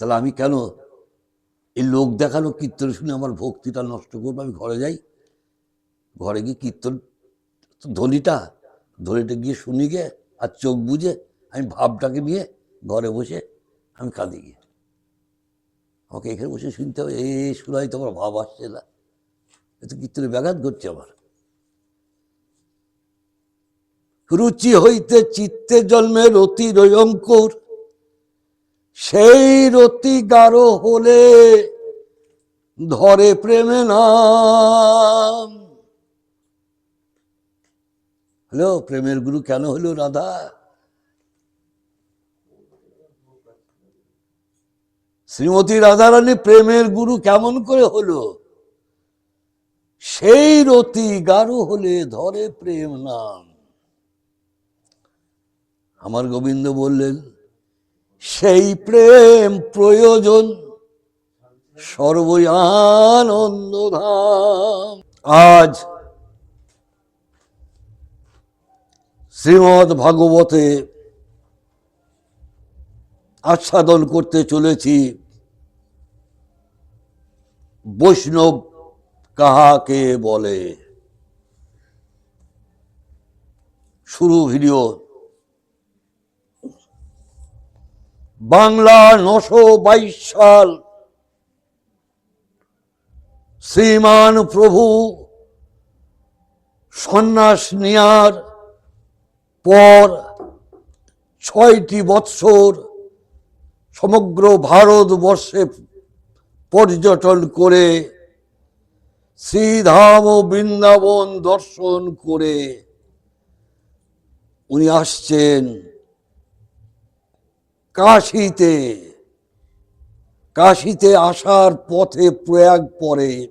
তাহলে আমি কেন এই লোক দেখানো কীর্তন শুনে আমার ভক্তিটা নষ্ট করব? আমি ঘরে যাই। ঘরে গিয়ে কীর্তন ধ্বনিটা ধ্বনিটা গিয়ে শুনি গিয়ে আর চোখ বুঝে আমি ভাবটাকে নিয়ে ঘরে বসে আমি কাঁদি গিয়ে আমাকে এখানে বসে শুনতে হবে। এই শোনাই তোমার ভাব আসছে না। এ তো কীর্তনে ব্যাঘাত ঘটছে আমার। রুচি হইতে চিত্তে জন্মের অতি রয়ঙ্কর সেই রতি গাঢ় হলে ধরে প্রেমে নাম। হ্যালো, প্রেমের গুরু কেন হলো রাধা? শ্রীমতী রাধারানী, প্রেমের গুরু কেমন করে হলো? সেই রতি গাঢ় হলে ধরে প্রেম নাম। আমার গোবিন্দ বললেন সেই প্রেম প্রয়োজন সর্বই আনন্দ আজ শ্রীমৎ ভাগবতে আচ্ছাদন করতে চলেছি। বৈষ্ণব কাহাকে বলে? শুরু ভিডিও। বাংলা নশো বাইশ সাল। শ্রীমান প্রভু সন্ন্যাস নেয়ার পর ছয়টি বৎসর সমগ্র ভারতবর্ষে পর্যটন করে শ্রীধাম বৃন্দাবন দর্শন করে উনি আসছেন। কাশিতে কাশিতে আসার পথে প্রয়াগ পরে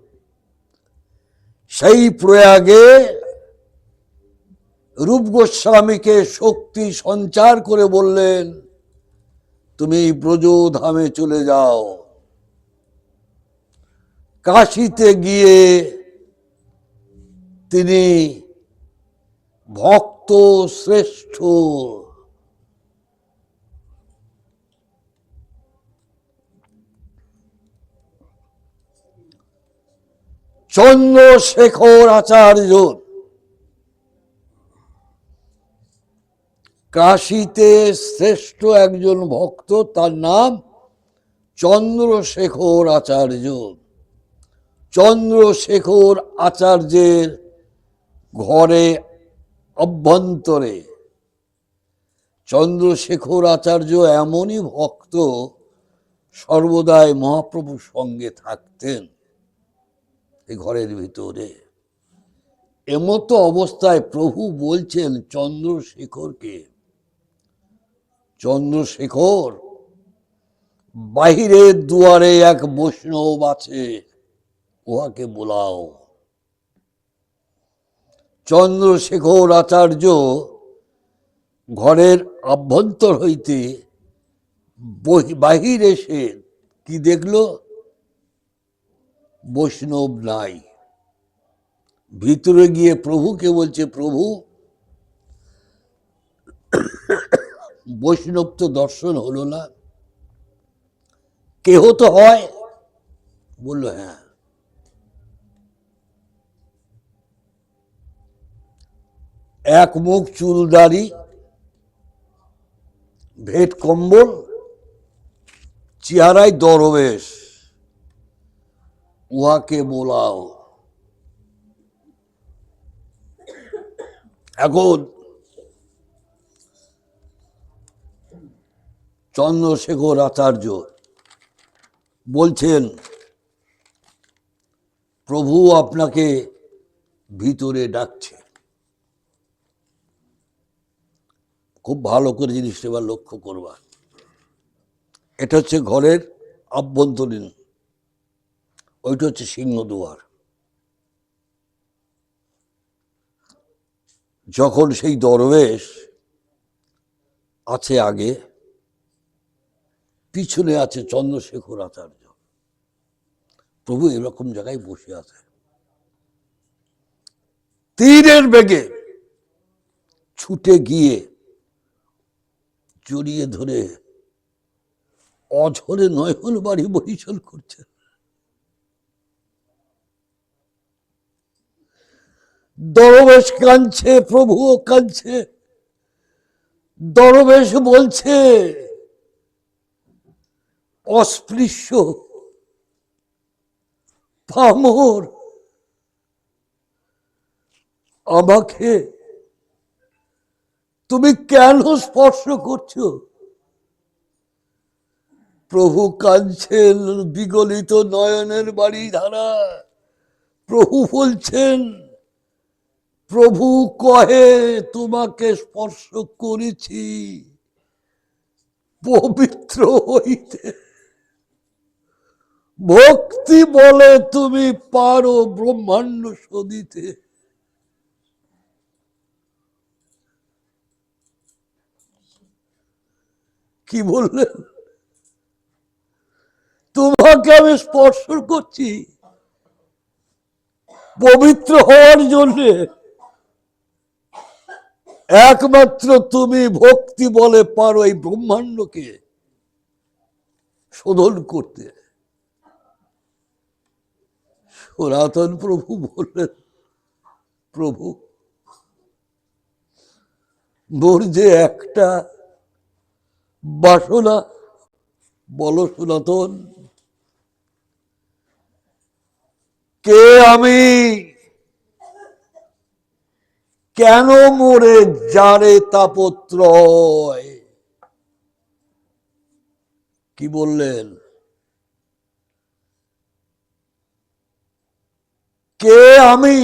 সেই প্রয়াগে রূপ গোস্বামীকে শক্তি সঞ্চার করে বললেন, তুমি ব্রজধামে চলে যাও। কাশিতে গিয়ে তিনি ভক্ত শ্রেষ্ঠ চন্দ্রশেখর আচার্য কাশীতে শ্রেষ্ঠ একজন ভক্ত, তার নাম চন্দ্রশেখর আচার্য চন্দ্রশেখর আচার্যের ঘরে অভ্যন্তরে। চন্দ্রশেখর আচার্য এমনই ভক্ত, সর্বদাই মহাপ্রভুর সঙ্গে থাকতেন। এই ঘরের ভিতরে। এমতো অবস্থায় প্রভু বলছেন, চন্দ্রশেখরকে, চন্দ্রশেখর, বাহিরের দুয়ারে এক বৈষ্ণব আছে, উহাকে বোলাও। চন্দ্রশেখর আচার্য ঘরের আভ্যন্তর হইতে বহি- বাহির এসে কি দেখল? বৈষ্ণব নাই। ভিতরে গিয়ে প্রভুকে বলছে, প্রভু, বৈষ্ণব তো দর্শন হলো না। কেহ তো হয়? বলল হ্যাঁ। এক মুখ চুলদারি ভেট কম্বল, চেহারায় দরবেশ। উহাকে বোলাও এখন চন্দ্রশেখর আচার্য বলছেন, প্রভু আপনাকে ভিতরে ডাকছে। খুব ভালো করে জিনিসটা এবার লক্ষ্য করবা। এটা হচ্ছে ঘরের আভ্যন্তরীণ ওইটা হচ্ছে সিংহদুয়ার যখন সেই দরবেশ আছে আগে, পিছনে আছে চন্দ্রশেখর আচার্য। প্রভু এরকম জায়গায় বসে আছে। তীরের বেগে ছুটে গিয়ে জড়িয়ে ধরে অঝরে নয়ন বাড়ি বরিশাল করছে দরবেশ কাঁদছে, প্রভুও কাঁদছে। দরবেশ বলছে, অস্পৃশ্য, পামর, আমাকে তুমি কেন স্পর্শ করছ? প্রভু কাঁদছেন, বিগলিত নয়নের বাড়ি ধারা। প্রভু বলছেন প্রভু কহে, তোমাকে স্পর্শ করেছি। পবিত্র হইতে। ভক্তি বলে তুমি পারো ব্রহ্মাণ্ড সদিতে কি বললেন? তোমাকে আমি স্পর্শ করছি। পবিত্র হওয়ার জন্যে। একমাত্র তুমি ভক্তি বলে পারো এই ব্রহ্মাণ্ডকে শোধন করতে। সনাতন প্রভু বললেন, প্রভু, মোর যে একটা বাসনা, বলো সনাতন, কে আমি কেন মোরে যারে তাপত্রয় কি বললেন? কে আমি?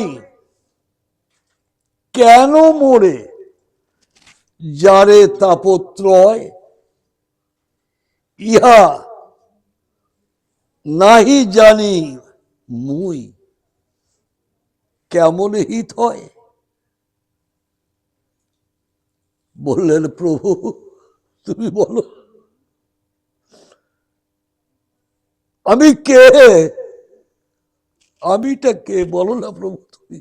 কেন মোরে যারে তাপত্রয় ইহা নাহি জানি মুই। কেমন হিত হয়? বললেন, প্রভু, তুমি বলো, আমি কে? আমিটা কে? বলো না প্রভু তুমি।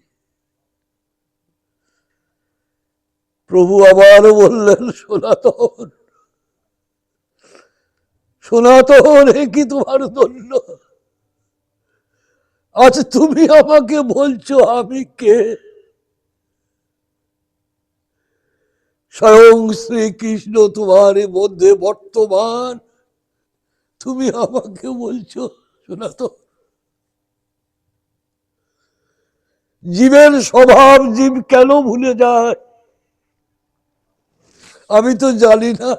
প্রভু আবার বললেন, সনাতন সনাতন, এ কি তোমার দণ্ড? আজ তুমি আমাকে বলছো, আমি কে? স্বয়ং শ্রীকৃষ্ণ তোমার মধ্যে বর্তমান। তুমি আমাকে বলছো, শোনা তো। জীবের স্বভাব জীব কেন ভুলে যায়? আমি তো জানি না।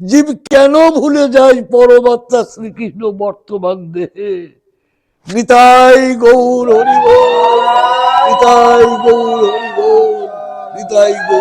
জীব কেন ভুলে যায় পরমাত্মা শ্রীকৃষ্ণ বর্তমান দেহে? নিতাই গৌর হরিব নিতাই গৌর হরিব নিতাই গৌর